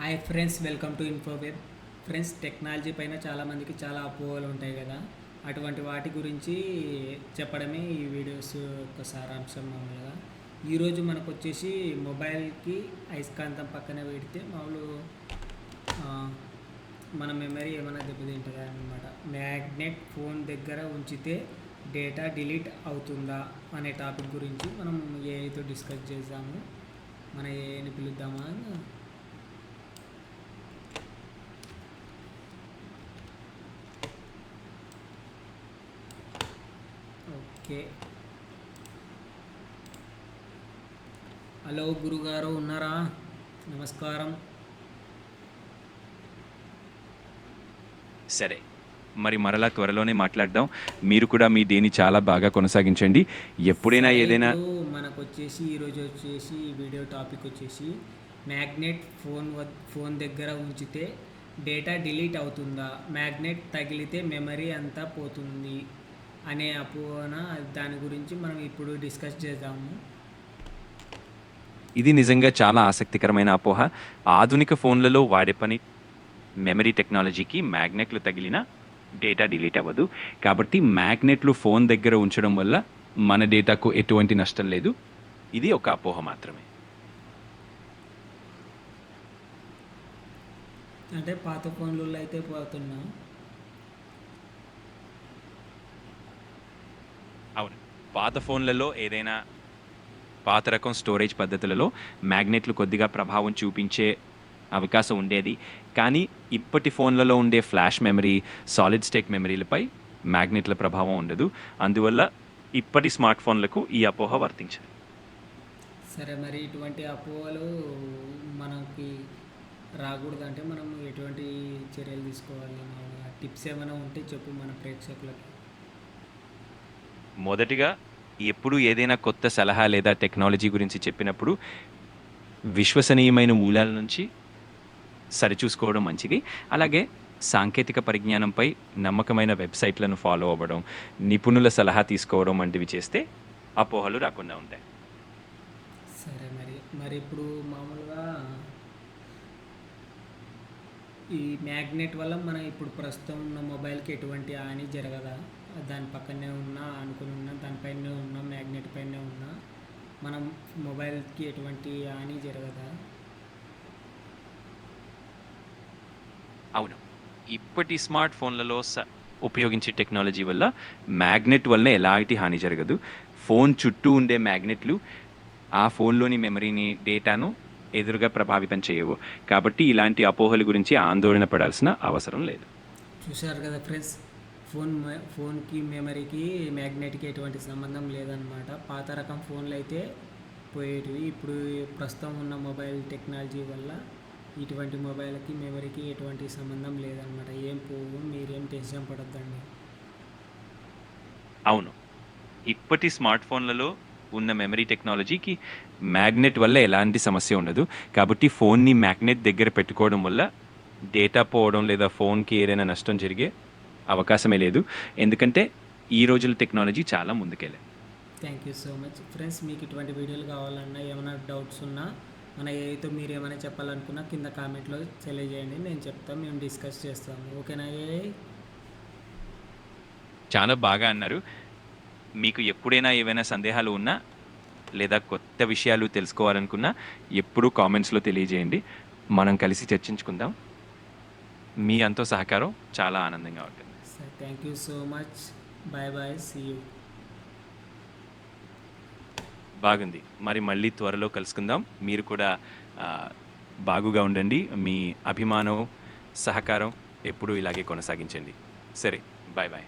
Hi friends welcome to Infoweb friends technology పైన చాలామందికి చాలా అపోహలు ఉంటాయి కదా. అటువంటి వాటి గురించి చెప్పడమే ఈ వీడియోస్ యొక్క సారాంశం మామూలుగా. ఈరోజు మనకు వచ్చేసి మొబైల్కి అయస్కాంతం పక్కన పెడితే మామూలు మన మెమరీ ఏమైనా దెబ్బతింటుందా అనమాట మ్యాగ్నెట్ ఫోన్ దగ్గర ఉంచితే డేటా డిలీట్ అవుతుందా అనే టాపిక్ గురించి మనం ఏఐతో డిస్కస్ చేద్దాము. మన ఏఐని పిలుద్దామా ఓకే. హలో గురుగారు ఉన్నారా? నమస్కారం. సరే మరి మరలా త్వరలోనే మాట్లాడదాం. మీరు కూడా మీ దేని చాలా బాగా కొనసాగించండి. ఎప్పుడైనా ఏదైనా మనకు వచ్చేసి ఈరోజు వచ్చేసి వీడియో టాపిక్ వచ్చేసి మ్యాగ్నెట్ ఫోన్ ఫోన్ దగ్గర ఉంచితే డేటా డిలీట్ అవుతుందా? మ్యాగ్నెట్ తగిలితే మెమరీ అంతా పోతుంది. అనే అపోహన దాని గురించి మనం ఇప్పుడు డిస్కస్ చేద్దాము. ఇది నిజంగా చాలా ఆసక్తికరమైన అపోహ. ఆధునిక ఫోన్లలో వాడే పని మెమరీ టెక్నాలజీకి మ్యాగ్నెట్లు తగిలిన డేటా డిలీట్ అవ్వదు. కాబట్టి మ్యాగ్నెట్లు ఫోన్ దగ్గర ఉంచడం వల్ల మన డేటాకు ఎటువంటి నష్టం లేదు. ఇది ఒక అపోహ మాత్రమే. అంటే పాత ఫోన్లలో అయితే పోతున్నాం. అవును. పాత ఫోన్లలో ఏదైనా పాత రకం స్టోరేజ్ పద్ధతులలో మ్యాగ్నెట్లు కొద్దిగా ప్రభావం చూపించే అవకాశం ఉండేది. కానీ ఇప్పటి ఫోన్లలో ఉండే ఫ్లాష్ మెమరీ సాలిడ్ స్టేక్ మెమరీలపై మ్యాగ్నెట్ల ప్రభావం ఉండదు. అందువల్ల ఇప్పటి స్మార్ట్ ఫోన్లకు ఈ అపోహ వర్తించదు. సరే మరి ఇటువంటి అపోహలు మనకి రాకూడదు అంటే మనం ఎటువంటి చర్యలు తీసుకోవాలి? టిప్స్ ఏమైనా ఉంటే చెప్పు మన ప్రేక్షకులకి. మొదటిగా ఎప్పుడు ఏదైనా కొత్త సలహా లేదా టెక్నాలజీ గురించి చెప్పినప్పుడు విశ్వసనీయమైన మూలాల నుంచి సరిచూసుకోవడం మంచిది. అలాగే సాంకేతిక పరిజ్ఞానంపై నమ్మకమైన వెబ్సైట్లను ఫాలో అవ్వడం నిపుణుల సలహా తీసుకోవడం వంటివి చేస్తే అపోహలు రాకుండా ఉంటాయి. సరే మరి మరి ఇప్పుడు మామూలుగా ఈ మ్యాగ్నెట్ వల్ల మన ఇప్పుడు ప్రస్తుతం ఉన్న మొబైల్కి ఎటువంటి హాని జరగదా? దాని పక్కనే ఉన్నా అనుకుని ఉన్నా దానిపైనే ఉన్నా మ్యాగ్నెట్ పైనే ఉన్నా మనం మొబైల్కి ఎటువంటి హాని జరగదా? అవును. ఇప్పటి స్మార్ట్ ఫోన్లలో స ఉపయోగించే టెక్నాలజీ వల్ల మ్యాగ్నెట్ వల్ల ఎలాంటి హాని జరగదు. ఫోన్ చుట్టూ ఉండే మ్యాగ్నెట్లు ఆ ఫోన్లోని మెమరీని డేటాను ఎదురుగా ప్రభావితం చేయవు. కాబట్టి ఇలాంటి అపోహల గురించి ఆందోళన పడాల్సిన అవసరం లేదు. చూశారు కదా ఫ్రెండ్స్ ఫోన్ ఫోన్కి మెమరీకి మ్యాగ్నెట్కి ఎటువంటి సంబంధం లేదనమాట పాత రకం ఫోన్లు అయితే పోయేటివి. ఇప్పుడు ప్రస్తుతం ఉన్న మొబైల్ టెక్నాలజీ వల్ల ఇటువంటి మొబైల్కి మెమరీకి ఎటువంటి సంబంధం లేదనమాట ఏం పోవు మీరేం టెన్షన్ పడొద్దండి. అవును. ఇప్పటి స్మార్ట్ ఫోన్లలో ఉన్న మెమరీ టెక్నాలజీకి మ్యాగ్నెట్ వల్ల ఎలాంటి సమస్య ఉండదు. కాబట్టి ఫోన్ని మ్యాగ్నెట్ దగ్గర పెట్టుకోవడం వల్ల డేటా పోవడం లేదా ఫోన్కి ఏదైనా నష్టం జరిగే అవకాశమే లేదు. ఎందుకంటే ఈ రోజుల టెక్నాలజీ చాలా ముందుకెళ్ళే thank you so much friends మీకు ఇటువంటి వీడియోలు కావాలన్నా ఏమైనా డౌట్స్ ఉన్నా మన ఏతో మీరు ఏమైనా చెప్పాలనుకున్నా కింద కామెంట్లో తెలియజేయండి. నేను చెప్తాను మేము డిస్కస్ చేస్తాము. ఓకేనా చాలా బాగా అన్నారు. మీకు ఎప్పుడైనా ఏవైనా సందేహాలు ఉన్నా లేదా కొత్త విషయాలు తెలుసుకోవాలనుకున్నా ఎప్పుడూ కామెంట్స్లో తెలియజేయండి. మనం కలిసి చర్చించుకుందాం. మీ అంతో సహకారం చాలా ఆనందంగా ఉంటుంది. సరే thank you so much bye bye see you బాగుంది. మరి మళ్ళీ త్వరలో కలుసుకుందాం. మీరు కూడా బాగుగా ఉండండి. మీ అభిమానం సహకారం ఎప్పుడూ ఇలాగే కొనసాగించండి. సరే బాయ్ బాయ్